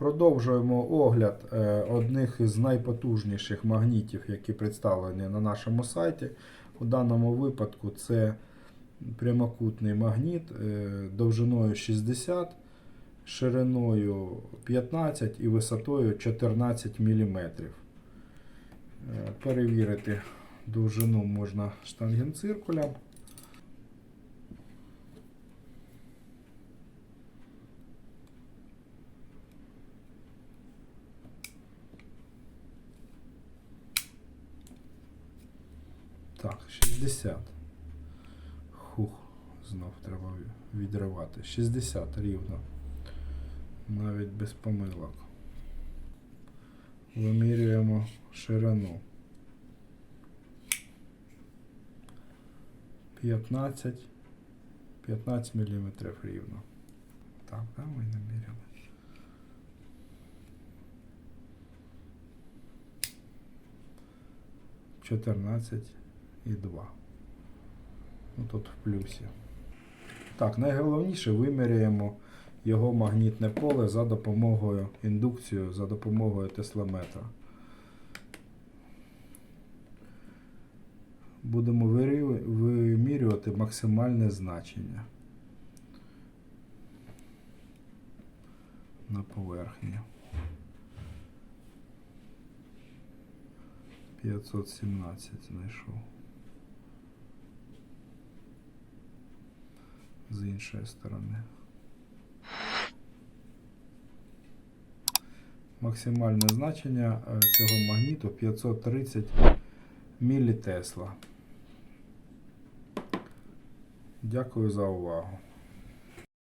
Продовжуємо огляд е, одних із найпотужніших магнітів, які представлені на нашому сайті. У даному випадку це прямокутний магніт е, довжиною 60, шириною 15 і висотою 14 мм. Перевірити довжину можна штангенциркулем. Так, 60. Хух, знов треба відривати. 60 рівно. Навіть без помилок. Вимірюємо ширину. 15. 15 мм рівно. Так, да, ми наміряли. Чотирнадцять і 2. Ну, тут в плюсі. Так, найголовніше виміряємо його магнітне поле за допомогою індукцію, за допомогою теслометра. Будемо вимірювати максимальне значення на поверхні. 517 знайшов. З іншої сторони. Максимальне значення е, цього магніту 530 мілітесла. Дякую за увагу.